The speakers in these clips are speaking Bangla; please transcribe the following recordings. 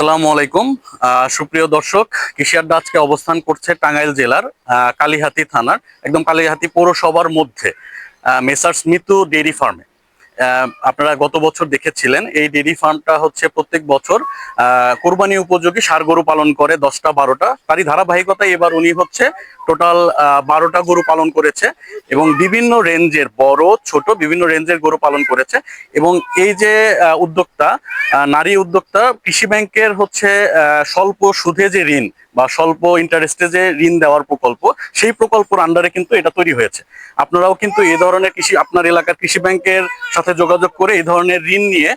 আসসালামু আলাইকুম। সুপ্রিয় দর্শক কৃষি আড্ডা আজকে অবস্থান করছে টাঙ্গাইল জেলার কালীহাতি থানার, একদম কালীহাতি পৌরসভার মধ্যে মেসার্স মিতু ডেইরি ফার্মে। আপনারা গত বছর দেখেছিলেন, এই ডেইরি ফার্মটা হচ্ছে প্রত্যেক বছর কোরবানি উপযোগী সার গরু পালন করে দশটা, বারোটা। তারই ধারাবাহিকতায় এবার উনি হচ্ছে টোটাল বারোটা গরু পালন করেছে এবং বিভিন্ন রেঞ্জের, বড়, ছোট বিভিন্ন রেঞ্জের গরু পালন করেছে এবং এই যে উদ্যোক্তা নারী উদ্যোক্তা, কৃষি ব্যাংকের হচ্ছে স্বল্প সুদে যে ঋণ বা স্বল্প ইন্টারেস্টে যে ঋণ দেওয়ার প্রকল্প সেই প্রকল্পের আন্ডারে কিন্তু এটা তৈরি হয়েছে। আপনারাও কিন্তু এই ধরনের কৃষি আপনার এলাকার কৃষি ব্যাংকের সাথে যোগাযোগ করে এই ধরনের ঋণ নিয়ে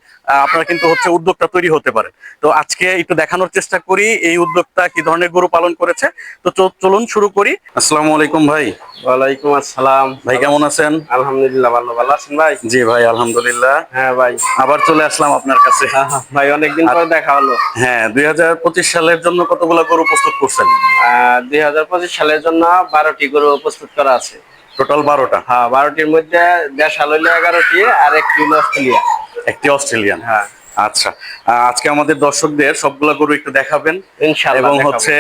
আপনারা কিন্তু হচ্ছে উদ্যোক্তা তৈরি হতে পারে। তো আজকে একটু দেখানোর চেষ্টা করি এই উদ্যোক্তা কি ধরনের গরু পালন করেছে। তো চলুন শুরু করি। আসসালামু আলাইকুম ভাই। ওয়ালাইকুম আসসালাম। ভাই কেমন আছেন? আলহামদুলিল্লাহ ভালো। ভালো আছেন ভাই? জি ভাই আলহামদুলিল্লাহ। হ্যাঁ ভাই। আবার চলে আসলাম আপনার কাছে। ভাই অনেকদিন পরে দেখা হলো। হ্যাঁ দুই হাজার পঁচিশ সালের জন্য কতগুলো গরু প্রস্তুত করছেন? দুই হাজার পঁচিশ সালের জন্য বারোটি গরু প্রস্তুত করা আছে। টোটাল বারোটা? হ্যাঁ বারোটির মধ্যে দেশাল হইল এগারোটি আর একটি অস্ট্রেলিয়া। একটি অস্ট্রেলিয়ান? হ্যাঁ। আচ্ছা আজকে আমাদের দর্শকদের সবগুলা গরু একটু দেখাবেন। এবং হচ্ছে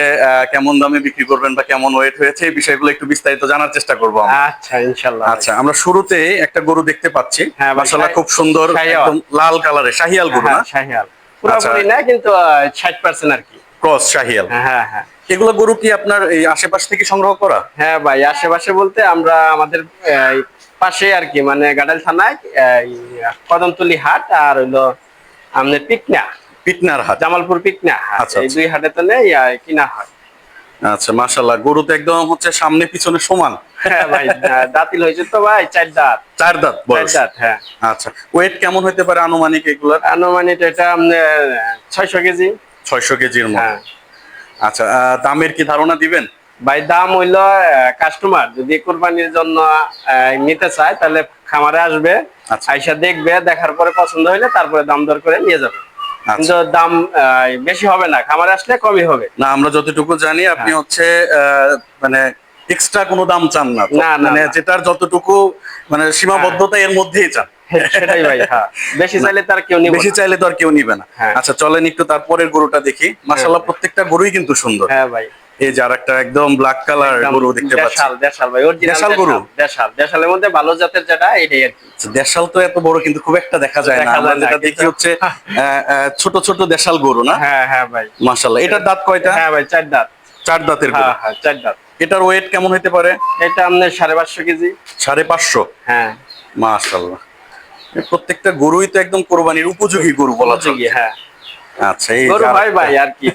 কেমন দামে বিক্রি করবেন বা কেমন ওয়েট হয়েছে এই বিষয়গুলো একটু বিস্তারিত জানার চেষ্টা করব আমরা। আচ্ছা ইনশাল্লাহ আচ্ছা আমরা শুরুতে একটা গরু দেখতে পাচ্ছি। হ্যাঁ, ভাই, খুব সুন্দর একদম লাল কালারের শাহিয়াল গরু না? হ্যাঁ শাহিয়াল। পুরোপুরি আচ্ছা। না কিন্তু ষাট পার্সেন্ট আর কি। ক্রস শাহিয়াল হ্যাঁ হ্যাঁ হ্যাঁ। এগুলো গরু কি আপনার এই আশেপাশ থেকে সংগ্রহ করা? হ্যাঁ ভাই আশেপাশে বলতে আমরা আমাদের পাশে আর কি মানে গাডাল থানায় কদমতলি হাট আর হইল আমাদের পিকনা। পিটনার হাট। জামালপুর পিকনা আচ্ছা, এই আচ্ছা। দুই হাটে তো নেই কিনা হয়। আচ্ছা মাশাআল্লাহ গরু তো একদম হচ্ছে সামনে পিছনে সমান। হ্যাঁ ভাই দাঁতিল হয়েছে তো ভাই চার দাঁত। চার দাঁত চার দাঁত হ্যাঁ। আচ্ছা ওয়েট কেমন হতে পারে আনুমানিক এগুলার? আনুমানিক এটা আপনার ছয়শো কেজি। ছয়শো কেজির মতো হ্যাঁ আচ্ছা আহ, দামের কি ধারণা দিবেন ভাই দাম হইল কাস্টমার যদি কোরবানির জন্য আহ, নিতে চায় তাহলে খামারে আসবে আচ্ছা। আইসা দেখবে দেখার পরে পছন্দ হইলে তারপরে দাম দর করে নিয়ে যাবে আচ্ছা কিন্তু দাম আহ, বেশি হবে না খামারে আসলে কমই হবে না আমরা যতটুকু জানি আপনি হ্যাঁ। হচ্ছে আহ, মানে এক্সট্রা কোনো দাম চান না তো? না, না, মানে না। যেটার যতটুকু মানে সীমাবদ্ধতা এর মধ্যেই চান সেটাই ভাই হ্যাঁ। বেশি চাইলে তার কেউ নিবে বেশি চাইলে তো আর কেউ নিবে না। হ্যাঁ। আচ্ছা চলেন একটু তারপরের গরুটা দেখি। মাশাআল্লাহ প্রত্যেকটা গরুই কিন্তু সুন্দর। হ্যাঁ ভাই। এই যে আরেকটা একদম ব্ল্যাক কালার গরু দেখতে পাচ্ছি। দেশাল দেশাল ভাই দেশাল গরু? দেশাল দেশালের মধ্যে ভালো জাতের যেটা এটাই আর কি। আচ্ছা, দেশাল তো এত বড় কিন্তু খুব একটা দেখা যায় না। আমরা যেটা দেখি হচ্ছে ছোট ছোট দেশাল গরু না? হ্যাঁ হ্যাঁ ভাই। মাশাআল্লাহ এটার দাঁত কয়টা? হ্যাঁ ভাই চার দাঁত। চার দাঁতের গরু। হ্যাঁ হ্যাঁ চার দাঁত। এটার ওয়েট কেমন হতে পারে? এটা আপনার সাড়ে পাঁচশো কেজি। সাড়ে পাঁচশো? হ্যাঁ। মাশাআল্লাহ। প্রত্যেকটা গরুই তো একদম কোরবানির উপযোগী গরু বলা উপযোগী, হ্যাঁ। আচ্ছা এই ভাই ভাই আর কি।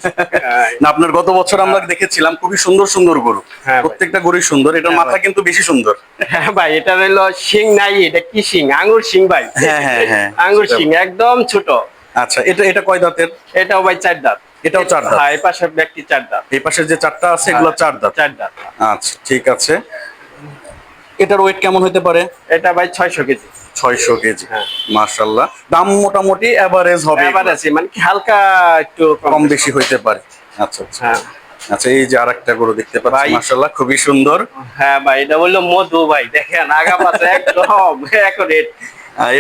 হ্যাঁ, না আপনার গত বছর আমরা দেখেছিলাম খুবই সুন্দর সুন্দর গরু। হ্যাঁ প্রত্যেকটা গরুই সুন্দর এটার হ্যাঁ মাথা কিন্তু বেশি সুন্দর। হ্যাঁ ভাই এটা রইল শিং নাই এটা কি শিং? আঙ্গুর শিং ভাই। হ্যাঁ, হ্যাঁ, হ্যাঁ। আঙ্গুর শিং একদম ছোট। আচ্ছা এটা এটা কয় দাঁতের? এটাও ভাই চার দাঁত। এটাও চার দাঁত? হ্যাঁ এই পাশে ব্যক্তি চার দাঁত। এই পাশের যে চারটা আছে এগুলো চার দাঁত। চার দাঁত। আচ্ছা ঠিক আছে। এটার ওয়েট কেমন হতে পারে? এটা ভাই ছয়শো কেজি। ছয়শো কেজি। হ্যাঁ। মার্শাল্লাহ দাম মোটামুটি এভারেজ হবে। মানে কি হালকা একটু কম বেশি হইতে পারে। আচ্ছা আচ্ছা। হ্যাঁ। আচ্ছা এই যে আরেকটা গরু দেখতে পাচ্ছি খুবই সুন্দর। হ্যাঁ ভাই এটা বলল মধু ভাই দেখেন আগা পাশে একদম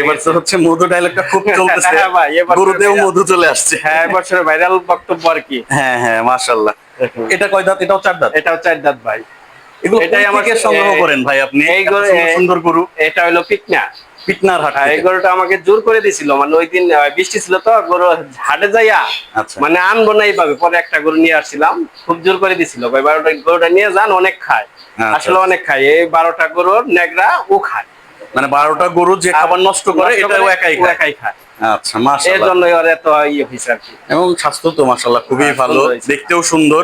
এবার তো হচ্ছে মধু ডায়লগটা খুব চলতেছে। হ্যাঁ ভাই, এবার গরুতেও মধু চলে আসছে। হ্যাঁ ভাইরাল বক্তব্য আর কি। হ্যাঁ হ্যাঁ এটা কয় দাঁত? এটাও চার দাঁত? এটাও চার দাঁত ভাই। এগুলো এটাই এটাই আমাকে সংগ্রহ করেন ভাই আপনি? এই সুন্দর গরু। এটা হলো পিকনা পিটনার হাট হ্যাঁ, এই গরুটা আমাকে জোর করে দিছিল। মানে ওই দিন বৃষ্টি ছিল তো গরু হাটে যাইয়া আচ্ছা। মানে আনব না পাবে পরে একটা গরু নিয়ে আসছিলাম। খুব জোর করে দিছিল। ভাই বারোটা গরুটা নিয়ে যান অনেক খায়। আচ্ছা। আসলে অনেক খায়। এই বারোটা গরুর নেগরা ও খায়। মানে বারোটা গরু যে খাবার নষ্ট করে এটাও একাই একাই খায়। আচ্ছা এর জন্য এত ইয়ে এবং স্বাস্থ্য তো মাশাআল্লাহ খুবই হ্যাঁ, ভালো দেখতেও সুন্দর।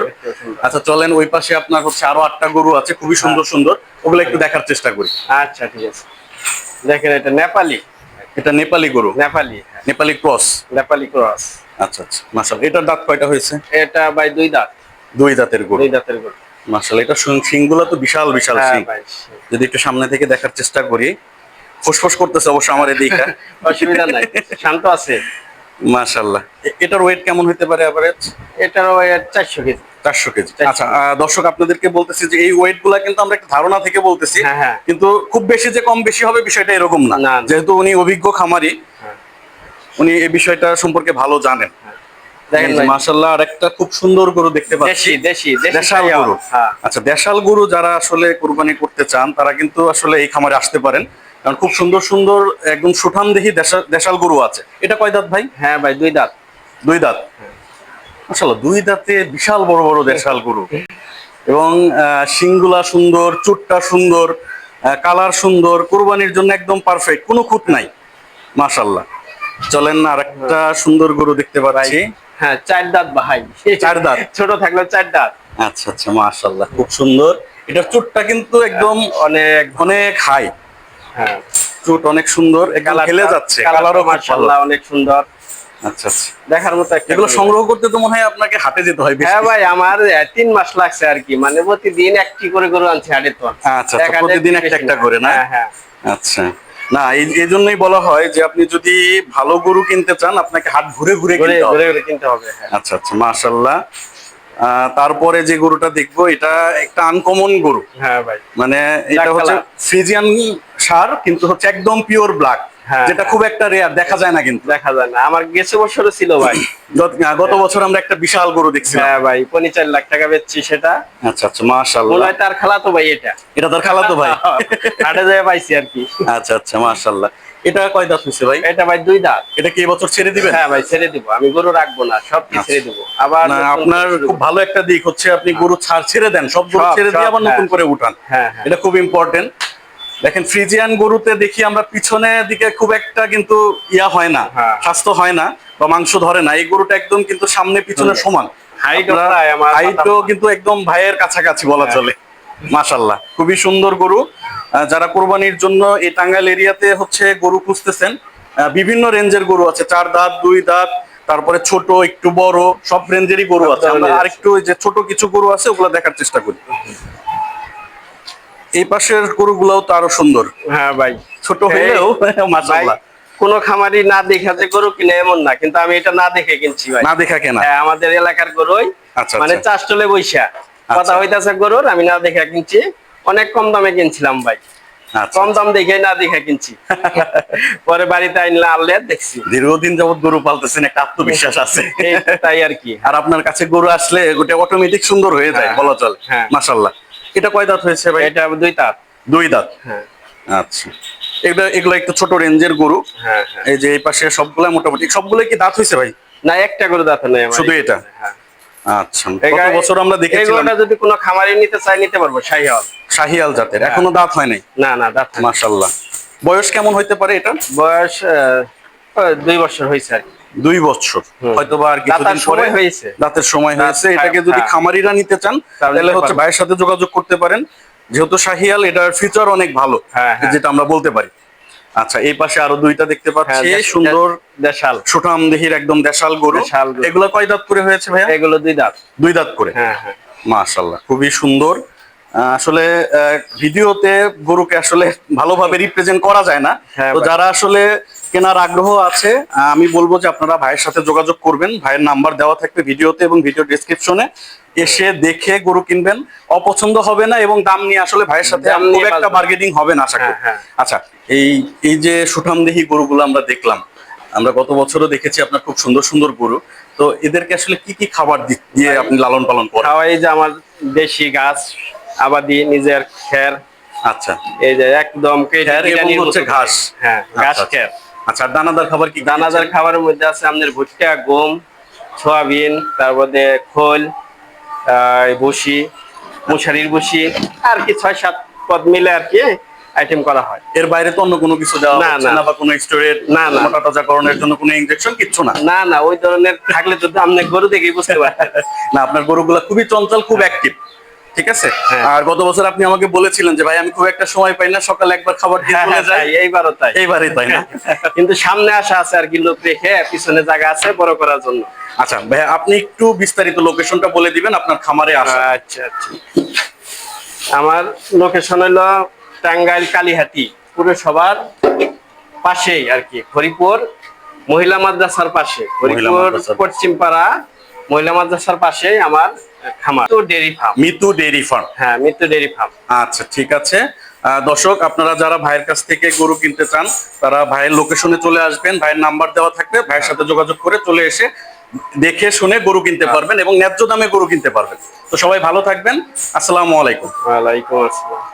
আচ্ছা চলেন ওই পাশে আপনার হচ্ছে আরও আটটা গরু আছে খুবই সুন্দর সুন্দর। ওগুলো একটু দেখার চেষ্টা করি। আচ্ছা ঠিক আছে। দেখেন এটা নেপালি। এটা নেপালি গরু? নেপালি হ্যাঁ, নেপালি ক্রস? নেপালি ক্রস। আচ্ছা আচ্ছা মাশাআল্লাহ। এটার দাঁত কয়টা হয়েছে? এটা ভাই দুই দাঁত। দুই দাঁতের গরু। দুই দাঁতের গরু। মাশাআল্লাহ এটা তো বিশাল বিশাল হ্যাঁ যদি একটু সামনে থেকে দেখার চেষ্টা করি। ফুসফুস করতেছে অবশ্য আমার এদিকে। অসুবিধা নাই শান্ত আছে। মাশাআল্লাহ। এ- এটার ওয়েট কেমন হতে পারে এভারেজ এটারও চারশো কেজি। চারশো কেজি। আচ্ছা দর্শক আপনাদেরকে বলতেছি যে এই ওয়েটগুলা কিন্তু আমরা একটা ধারণা থেকে বলতেছি। হ্যাঁ, হ্যাঁ। কিন্তু খুব বেশি যে কম বেশি হবে বিষয়টা এরকম না। যেহেতু উনি অভিজ্ঞ খামারি হ্যাঁ। উনি এই বিষয়টা সম্পর্কে ভালো জানেন। মাশাল্লাহ আর একটা খুব সুন্দর গরু দেখতে পাচ্ছি। দেশি দেশি দেশি দেশাল। গরু। আচ্ছা দেশাল গরু যারা আসলে কোরবানি করতে চান তারা কিন্তু আসলে এই খামারে আসতে পারেন। কারণ খুব সুন্দর সুন্দর একদম সুঠাম দেহি দেশাল গরু আছে। এটা কয় দাঁত ভাই? হ্যাঁ ভাই দুই দাঁত। দুই দাঁত? মাশাল্লাহ দুই দাঁতে বিশাল বড় বড় দেশাল গরু। এবং শিংগুলা সুন্দর চুটটা সুন্দর কালার সুন্দর কোরবানির জন্য একদম পারফেক্ট কোনো খুঁত নাই। মাশাল্লাহ চলেন আর একটা সুন্দর গরু দেখতে পাচ্ছি। হ্যাঁ চার দাঁত ভাই। চার দাঁত? ছোট থাকলে চার দাঁত। আচ্ছা আচ্ছা মাশাল্লাহ খুব সুন্দর। এটার চুটটা কিন্তু একদম অনেক অনেক হাই হ্যাঁ। অনেক সুন্দর খেলে যাচ্ছে। কালারও মাশাআল্লাহ অনেক সুন্দর। আচ্ছা আচ্ছা। দেখার মতো এগুলো সংগ্রহ করতে তো মনে হয় আপনাকে হাটে যেতে হয় হ্যাঁ ভাই আমার তিন মাস লাগছে আর কি। মানে প্রতিদিন একটি করে গরু আনছি হাটে তো। আচ্ছা প্রতিদিন একটা একটা করে না? হ্যাঁ হ্যাঁ। আচ্ছা। না এই জন্যই বলা হয় যে আপনি যদি ভালো গরু কিনতে চান আপনাকে হাট ঘুরে ঘুরে ঘুরে কিনতে হবে। ঘুরে কিনতে হবে আচ্ছা আচ্ছা মাশাল্লাহ আহ, তারপরে যে গরুটা দেখব এটা একটা আনকমন গরু। হ্যাঁ ভাই। মানে এটা হচ্ছে ফ্রিজিয়ান সার কিন্তু হচ্ছে একদম পিওর ব্ল্যাক হ্যাঁ, যেটা খুব একটা রেয়ার দেখা যায় না কিন্তু। দেখা যায় না। আমার গেছে বছরও ছিল ভাই। গত- গত বছর আমরা একটা বিশাল গরু দেখছি হ্যাঁ ভাই পনি চার লাখ টাকা বেচছি সেটা। আচ্ছা আচ্ছা মনে মাশাল্লাহ হয় তার খালা তো ভাই এটা। এটা তার খালাতো ভাই। হাটে যেয়ে পাইছি আর কি। আচ্ছা আচ্ছা মাশাল্লাহ এটা কয় দাঁত হয়েছে ভাই? এটা ভাই দুই দাঁত। এটা কি এবছর ছেড়ে দিবেন? হ্যাঁ ভাই ছেড়ে দিব। আমি গরু রাখব না সব ছেড়ে দিব। আবার না আপনার খুব ভালো একটা দিক হচ্ছে আপনি গরু ছাড় ছেড়ে দেন সব গরু ছেড়ে দিয়ে আবার নতুন হ্যাঁ। করে উঠান। হ্যাঁ, হ্যাঁ। এটা খুব ইম্পর্টেন্ট দেখেন ফ্রিজিয়ান গরুতে দেখি আমরা পিছনের দিকে খুব একটা কিন্তু ইয়া হয় না হ্যাঁ। স্বাস্থ্য হয় না বা মাংস ধরে না। এই গরুটা একদম কিন্তু সামনে পিছনে সমান। হাইটও কিন্তু একদম ভাইয়ের কাছাকাছি বলা। চলে। মাশাল্লাহ খুবই সুন্দর গরু। যারা কোরবানির জন্য এই টাঙ্গাইল এরিয়াতে হচ্ছে গরু খুঁজতেছেন বিভিন্ন রেঞ্জের গরু আছে চার দাঁত দুই দাঁত তারপরে ছোট একটু বড় সব রেঞ্জেরই গরু আছে। আমরা ধরনের আরেকটু যে ছোট কিছু গরু আছে ওগুলো দেখার চেষ্টা করি। এই পাশের গরুগুলোও তো আরও সুন্দর। হ্যাঁ ভাই। ছোট হইলেও ভাই মাশাল্লাহ খামারি না দেখে যে গরু কিনে এমন না কিন্তু আমি এটা না দেখে কিনছি ভাই। না দেখা কেনা? হ্যাঁ আমাদের এলাকার গরুই আচ্ছা, মানে আচ্ছা। চাষ চলে বৈশা। কথা আচ্ছা। হইতাছে গরুর আমি না দেখে কিনছি। অনেক কম দামে কিনছিলাম ভাই। আচ্ছা। কম দাম দেখে না দেখে কিনছি। পরে বাড়িতে আইনলে আনলে দেখছি। দীর্ঘদিন যাবত গরু পালতেছেন একটা আত্মবিশ্বাস আছে। তাই আর কি। আর আপনার কাছে গরু আসলে ওটা অটোমেটিক সুন্দর হয়ে যায় হ্যাঁ, বলা চলে। হ্যাঁ। মাশাল্লাহ এটা কয় দাঁত হয়েছে ভাই? এটা দুই দাঁত। দুই দাঁত? হ্যাঁ। আচ্ছা। এগুলো এগুলো একটু ছোট রেঞ্জের গরু। হ্যাঁ হ্যাঁ। এই যে এই পাশে সবগুলা মোটামুটি সবগুলো কি দাঁত হয়েছে ভাই? না একটা গরু দাঁত নেই আমার শুধু এটা? হ্যাঁ। আচ্ছা গত বছর আমরা দেখেছিলাম যদি কোনো খামারি নিতে চাই নিতে পারব শাহিওয়াল শাহিয়াল জাতের হ্যাঁ। এখনও দাঁত হয় নাই না না দাঁত বয়স কেমন হইতে পারে এটা বয়স দুই বছর হয়েছে আর দুই বছর হুম। হয়তো বা আর কিছুদিন পরে হয়েছে। দাঁতের সময় হয়েছে এটাকে যদি হ্যাঁ। খামারিরা নিতে চান তাহলে হচ্ছে। ভাইয়ের সাথে যোগাযোগ করতে পারেন যেহেতু শাহিয়াল এটার ফিচার অনেক ভালো হ্যাঁ। যেটা আমরা বলতে পারি আচ্ছা এই পাশে আরও দুইটা দেখতে হ্যাঁ, পাচ্ছি। সুন্দর দেশাল। সুঠাম দেহির একদম দেশাল গরু। এগুলো কয় দাঁত করে হয়েছে ভাইয়া? এগুলো দুই দাঁত। দুই দাঁত করে? হ্যাঁ হ্যাঁ। মাশাল্লাহ খুবই সুন্দর। আসলে ভিডিওতে গরুকে আসলে ভালোভাবে রিপ্রেজেন্ট করা যায় না। হ্যাঁ তো যারা আসলে কেনার আগ্রহ আছে আমি বলব যে আপনারা ভাইয়ের সাথে যোগাযোগ করবেন। ভাইয়ের নাম্বার দেওয়া থাকবে ভিডিওতে এবং ভিডিও ডেসক্রিপশনে এসে দেখে গরু কিনবেন। অপছন্দ হবে না এবং দাম নিয়ে আসলে ভাইয়ের সাথে খুব একটা বার্গেনিং হবে না আশা করি। হ্যাঁ, হ্যাঁ। আচ্ছা এই এই যে সুঠামদেহি গরুগুলো আমরা দেখলাম আমরা গত বছরও দেখেছি আপনার খুব সুন্দর সুন্দর গরু। তো এদেরকে আসলে কি কি খাবার দিয়ে আপনি লালন পালন করেন? খাওয়াই যে আমার দেশি গাছ আবাদি নিজের খের। আচ্ছা। এই যে একদম ঘাস। হ্যাঁ ঘাস আচ্ছা, খের। আচ্ছা দানাদার খাবার কি দানাদার খাবারের মধ্যে আছে আমাদের ভুট্টা গম সয়াবিন তারপরে খোল ভুসি মশারির ভুসি আর কি ছয় সাত পদ মিলে আর কি আইটেম করা হয়। এর বাইরে তো অন্য কোনো কিছু দেওয়া না, না। বা কোনো স্টোরের না, না। মোটা তাজাকরণের জন্য কোনো ইনজেকশন কিচ্ছু না? না না ওই ধরনের থাকলে তো আপনি গরু দেখেই বুঝতে পারতেন না আপনার গরুগুলা খুবই চঞ্চল খুব অ্যাক্টিভ ঠিক আছে? হ্যাঁ। আর গত বছর আপনি আমাকে বলেছিলেন যে ভাই আমি খুব একটা সময় পাই না সকালে একবার খাবার হ্যাঁ, যাই। এইবারও তাই। এইবারই তাই না? কিন্তু সামনে আসা আছে আর কি লোক রেখে পিছনে জায়গা আছে বড় করার জন্য। আচ্ছা ভাই আপনি একটু বিস্তারিত লোকেশনটা বলে দিবেন আপনার খামারে আসা। আচ্ছা আচ্ছা। আমার লোকেশন হলো টাঙ্গাইল কালীহাটি পুরসভার পাশেই আর কি হরিপুর মহিলা মাদ্রাসার পাশে। হরিপুর। পশ্চিম পাড়া মহিলা মাদ্রাসার পাশেই আমার খামার। তো ডেরি ফার্ম। মিতু হ্যাঁ মিত্র ডেরি ফার্ম। আচ্ছা ঠিক আছে। দর্শক আপনারা যারা ভাইয়ের কাছ থেকে গরু কিনতে চান তারা ভাইয়ের লোকেশনে চলে আসবেন। ভাইয়ের নাম্বার দেওয়া থাকবে। ভাইয়ের সাথে যোগাযোগ করে চলে এসে দেখে শুনে গরু কিনতে পারবেন এবং ন্যায্য দামে গরু কিনতে পারবেন। তো সবাই ভালো থাকবেন। আসসালামু আলাইকুম। ওয়ালাইকুম আসসালাম।